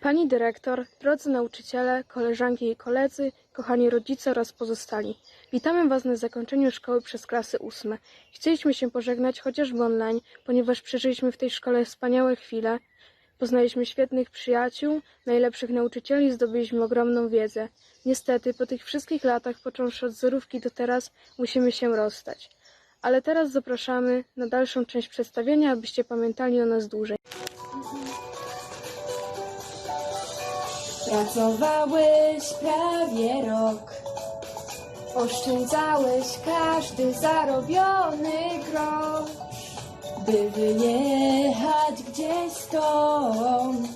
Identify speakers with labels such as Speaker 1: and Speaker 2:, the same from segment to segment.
Speaker 1: Pani dyrektor, drodzy nauczyciele, koleżanki i koledzy, kochani rodzice oraz pozostali. Witamy Was na zakończeniu szkoły przez klasy ósme. Chcieliśmy się pożegnać chociażby online, ponieważ przeżyliśmy w tej szkole wspaniałe chwile. Poznaliśmy świetnych przyjaciół, najlepszych nauczycieli i zdobyliśmy ogromną wiedzę. Niestety, po tych wszystkich latach, począwszy od zerówki do teraz, musimy się rozstać. Ale teraz zapraszamy na dalszą część przedstawienia, abyście pamiętali o nas dłużej.
Speaker 2: Pracowałeś prawie rok. Oszczędzałeś każdy zarobiony grosz, by wyjechać gdzieś stąd.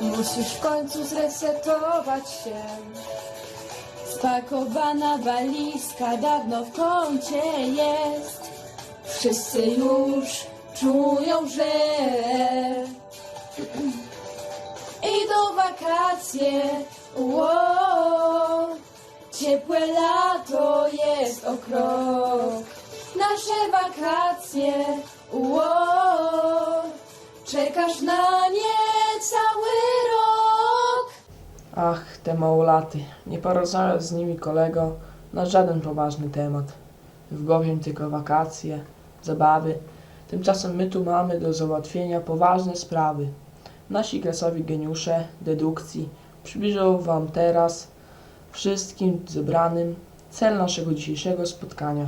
Speaker 2: Musisz w końcu zresetować się. Spakowana walizka dawno w kącie jest. Wszyscy już czują, że Idą wakacje, ło, ciepłe lato jest o krok. Nasze wakacje, ło, czekasz na nie cały rok.
Speaker 3: Ach, te małolaty. Nie porozmawiać z nimi kolego na żaden poważny temat. W głowie tylko wakacje, zabawy. Tymczasem my tu mamy do załatwienia poważne sprawy. Nasi klasowi geniusze dedukcji przybliżą Wam teraz wszystkim zebranym cel naszego dzisiejszego spotkania.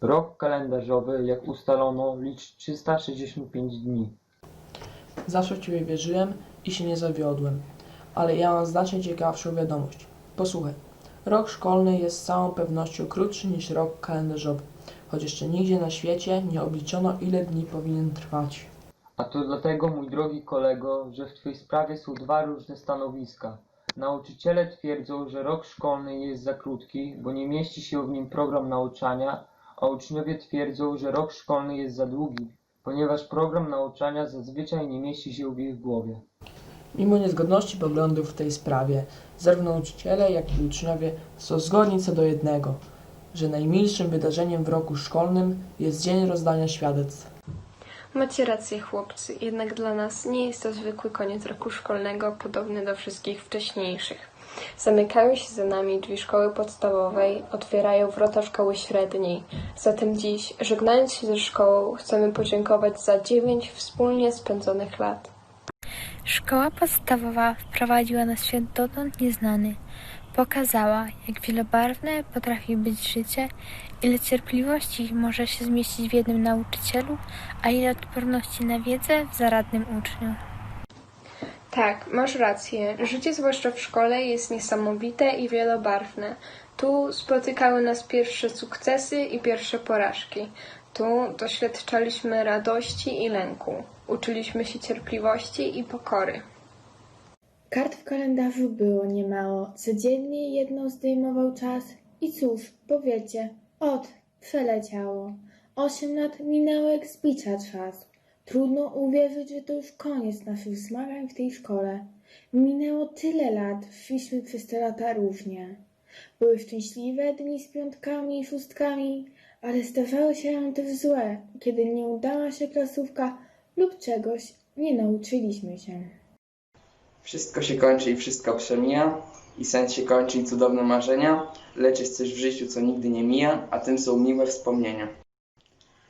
Speaker 4: Rok kalendarzowy, jak ustalono, liczy 365 dni.
Speaker 3: Zawsze w Ciebie wierzyłem i się nie zawiodłem. Ale ja mam znacznie ciekawszą wiadomość. Posłuchaj. Rok szkolny jest z całą pewnością krótszy niż rok kalendarzowy, choć jeszcze nigdzie na świecie nie obliczono ile dni powinien trwać.
Speaker 4: A to dlatego, mój drogi kolego, że w Twojej sprawie są dwa różne stanowiska. Nauczyciele twierdzą, że rok szkolny jest za krótki, bo nie mieści się w nim program nauczania, a uczniowie twierdzą, że rok szkolny jest za długi, ponieważ program nauczania zazwyczaj nie mieści się w ich głowie.
Speaker 3: Mimo niezgodności poglądów w tej sprawie, zarówno nauczyciele, jak i uczniowie są zgodni co do jednego, że najmilszym wydarzeniem w roku szkolnym jest dzień rozdania świadectw.
Speaker 5: Macie rację, chłopcy, jednak dla nas nie jest to zwykły koniec roku szkolnego, podobny do wszystkich wcześniejszych. Zamykają się za nami drzwi szkoły podstawowej, otwierają wrota szkoły średniej. Zatem dziś, żegnając się ze szkołą, chcemy podziękować za dziewięć wspólnie spędzonych lat.
Speaker 6: Szkoła podstawowa wprowadziła na świat dotąd nieznany. Pokazała, jak wielobarwne potrafi być życie, ile cierpliwości może się zmieścić w jednym nauczycielu, a ile odporności na wiedzę w zaradnym uczniu.
Speaker 5: Tak, masz rację. Życie, zwłaszcza w szkole, jest niesamowite i wielobarwne. Tu spotykały nas pierwsze sukcesy i pierwsze porażki. Tu doświadczaliśmy radości i lęku. Uczyliśmy się cierpliwości i pokory.
Speaker 7: Kart w kalendarzu było niemało. Codziennie jedną zdejmował czas i cóż, powiecie, ot, przeleciało. Osiem lat minęło jak z bicia czas. Trudno uwierzyć, że to już koniec naszych zmagań w tej szkole. Minęło tyle lat, szliśmy przez te lata różnie. Były szczęśliwe dni z piątkami i szóstkami, ale zdarzały się nam też złe, kiedy nie udała się klasówka lub czegoś nie nauczyliśmy się.
Speaker 8: Wszystko się kończy i wszystko przemija, i sen się kończy i cudowne marzenia, lecz jest coś w życiu, co nigdy nie mija, a tym są miłe wspomnienia.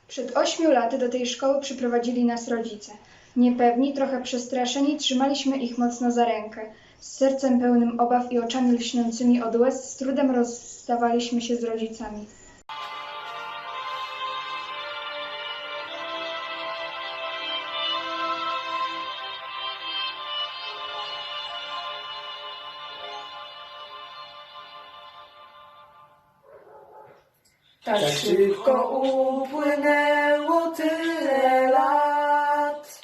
Speaker 9: Przed ośmiu laty do tej szkoły przyprowadzili nas rodzice. Niepewni, trochę przestraszeni, trzymaliśmy ich mocno za rękę. Z sercem pełnym obaw i oczami lśniącymi od łez z trudem rozstawaliśmy się z rodzicami.
Speaker 3: Tak szybko upłynęło tyle lat,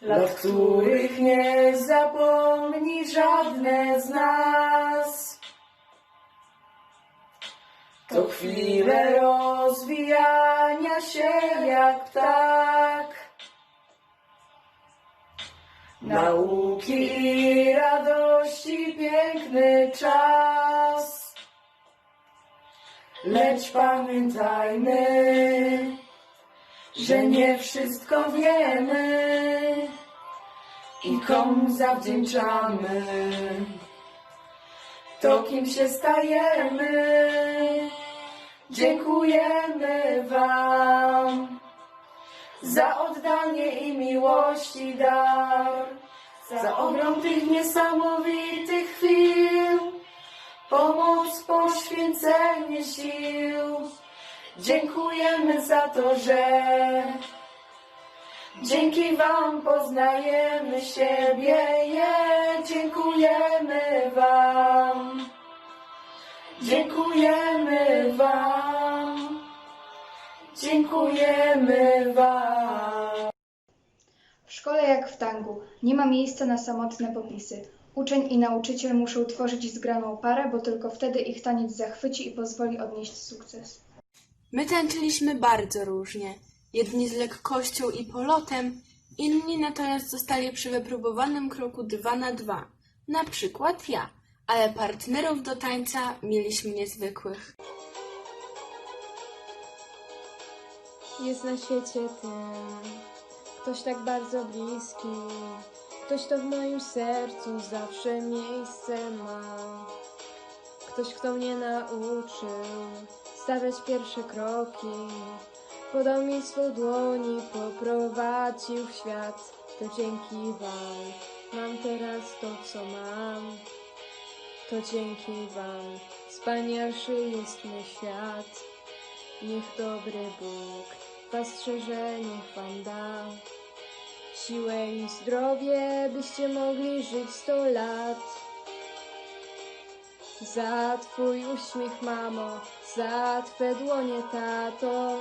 Speaker 3: lat, których nie zapomni żadne z nas. To chwile rozwijania się jak ptak, nauki i radości piękny czas. Lecz pamiętajmy,
Speaker 10: że nie wszystko wiemy i komu zawdzięczamy to, kim się stajemy. Dziękujemy Wam za oddanie i miłości dar, za ogrom tych niesamowitych chwil, pomoc, poświęcenie sił. Dziękujemy za to, że dzięki Wam poznajemy siebie. Je, dziękujemy Wam. Dziękujemy Wam. Dziękujemy Wam.
Speaker 9: W szkole jak w tangu, nie ma miejsca na samotne popisy. Uczeń i nauczyciel muszą tworzyć zgraną parę, bo tylko wtedy ich taniec zachwyci i pozwoli odnieść sukces.
Speaker 10: My tańczyliśmy bardzo różnie. Jedni z lekkością i polotem, inni natomiast zostali przy wypróbowanym kroku dwa na dwa. Na przykład ja, ale partnerów do tańca mieliśmy niezwykłych.
Speaker 2: Jest na świecie ten, ktoś tak bardzo bliski, ktoś, kto w moim sercu zawsze miejsce ma. Ktoś, kto mnie nauczył stawiać pierwsze kroki, podał mi swą dłoń i poprowadził w świat. To dzięki Wam mam teraz to, co mam. To dzięki Wam wspanialszy jest mój świat. Niech dobry Bóg was strzeże, niech wam da siłę i zdrowie, byście mogli żyć sto lat. Za twój uśmiech, mamo, za twe dłonie, tato,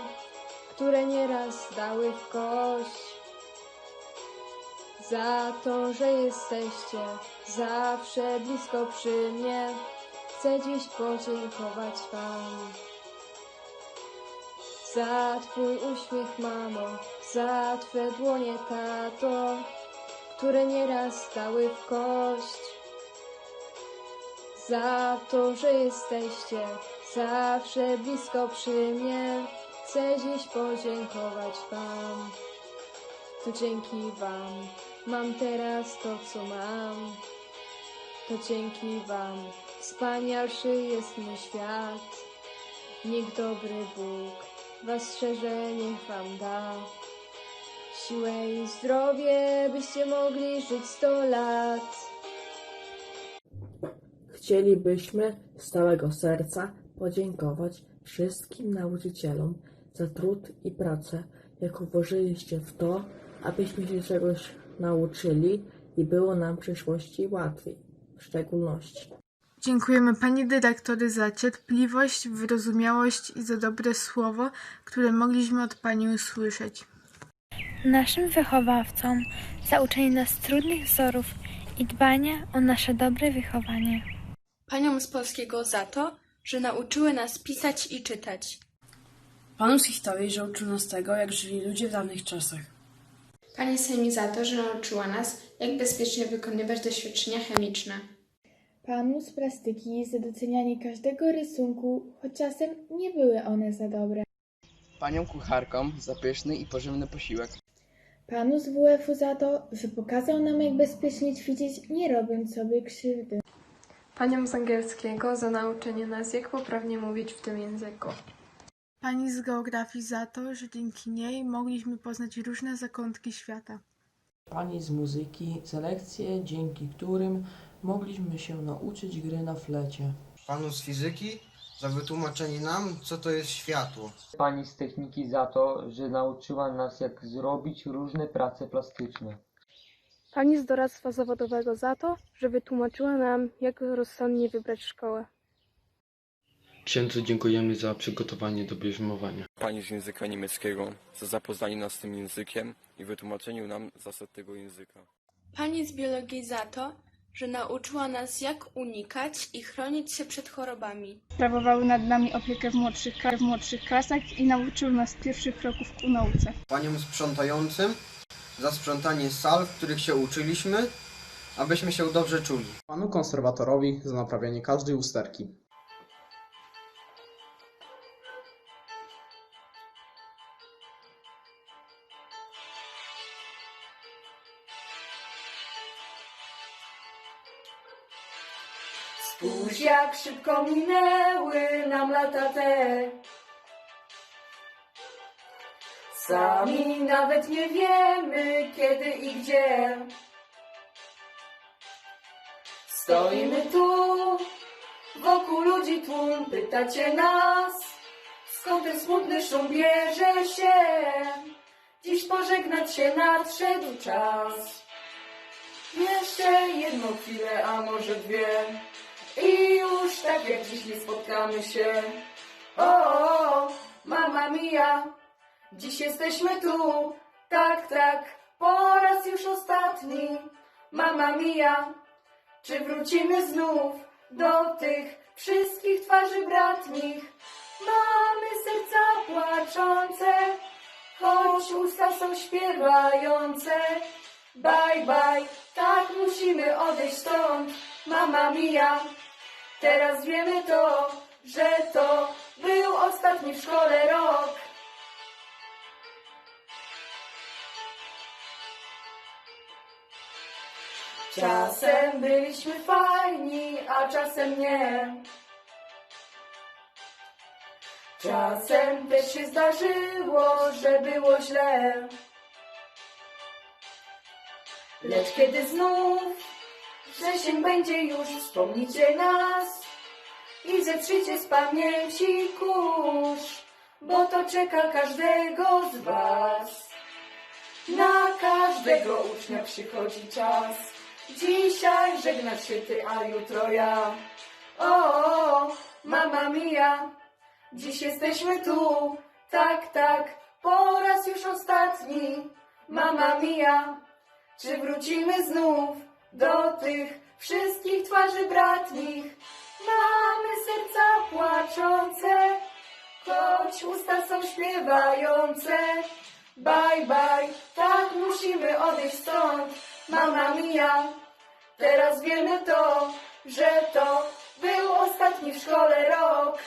Speaker 2: które nieraz dały w kość. Za to, że jesteście zawsze blisko przy mnie, chcę dziś podziękować wam. Za twój uśmiech, mamo, za twe dłonie, tato, które nieraz stały w kość. Za to, że jesteście zawsze blisko przy mnie, chcę dziś podziękować wam. To dzięki wam mam teraz to, co mam. To dzięki wam wspanialszy jest mój świat. Niech dobry Bóg was strzeże, niech wam da siłę i zdrowie, byście mogli żyć sto lat.
Speaker 3: Chcielibyśmy z całego serca podziękować wszystkim nauczycielom za trud i pracę, jaką włożyliście w to, abyśmy się czegoś nauczyli i było nam w przyszłości łatwiej, w szczególności.
Speaker 2: Dziękujemy Pani Dyrektory za cierpliwość, wyrozumiałość i za dobre słowo, które mogliśmy od Pani usłyszeć.
Speaker 6: Naszym wychowawcom za uczenie nas trudnych wzorów i dbania o nasze dobre wychowanie.
Speaker 10: Paniom z polskiego za to, że nauczyły nas pisać i czytać.
Speaker 11: Panu z historii, że uczył nas tego, jak żyli ludzie w dawnych czasach.
Speaker 12: Pani Semi za to, że nauczyła nas, jak bezpiecznie wykonywać doświadczenia chemiczne.
Speaker 7: Panu z plastyki za docenianie każdego rysunku, choć czasem nie były one za dobre.
Speaker 8: Panią kucharkom za pyszny i pożywny posiłek.
Speaker 7: Panu z WF-u za to, że pokazał nam, jak bezpiecznie ćwiczyć, nie robiąc sobie krzywdy.
Speaker 5: Paniom z angielskiego za nauczenie nas, jak poprawnie mówić w tym języku.
Speaker 2: Pani z geografii za to, że dzięki niej mogliśmy poznać różne zakątki świata.
Speaker 3: Pani z muzyki za lekcje, dzięki którym mogliśmy się nauczyć gry na flecie.
Speaker 13: Panu z fizyki za wytłumaczenie nam, co to jest światło.
Speaker 4: Pani z techniki za to, że nauczyła nas jak zrobić różne prace plastyczne.
Speaker 2: Pani z doradztwa zawodowego za to, że wytłumaczyła nam, jak rozsądnie wybrać szkołę.
Speaker 14: Księdzu dziękujemy za przygotowanie do bierzmowania.
Speaker 15: Pani z języka niemieckiego za zapoznanie nas z tym językiem i wytłumaczeniu nam zasad tego języka.
Speaker 10: Pani z biologii za to, że nauczyła nas, jak unikać i chronić się przed chorobami.
Speaker 9: Sprawowały nad nami opiekę w młodszych, w młodszych klasach i nauczył nas pierwszych kroków ku nauce.
Speaker 13: Paniom sprzątającym za sprzątanie sal, w których się uczyliśmy, abyśmy się dobrze czuli.
Speaker 16: Panu konserwatorowi za naprawianie każdej usterki.
Speaker 17: Jak szybko minęły nam lata te. Sami nawet nie wiemy kiedy i gdzie. Stoimy tu, wokół ludzi tłum, pytacie nas, skąd ten smutny szum bierze się. Dziś pożegnać się nadszedł czas. Jeszcze jedną chwilę, a może dwie. I już tak jak dziś nie spotkamy się. O, o, o mama mia, dziś jesteśmy tu. Tak, tak, po raz już ostatni. Mama mia, czy wrócimy znów do tych wszystkich twarzy bratnich? Mamy serca płaczące, choć usta są śpiewające. Bye, bye, tak musimy odejść stąd, mama mia. Teraz wiemy to, że to był ostatni w szkole rok. Czasem byliśmy fajni, a czasem nie. Czasem też się zdarzyło, że było źle. Lecz kiedy znów wrzesień będzie już, wspomnicie nas i zetrzycie z pamięci kurz, bo to czeka każdego z was. Na każdego ucznia przychodzi czas. Dzisiaj żegnasz się ty, a jutro ja. O, o, o mama mia, dziś jesteśmy tu. Tak, tak, po raz już ostatni. Mama mia, czy wrócimy znów do tych wszystkich twarzy bratnich? Mamy serca płaczące, choć usta są śpiewające. Bye, bye, tak musimy odejść stąd, mama mia. Teraz wiemy to, że to był ostatni w szkole rok.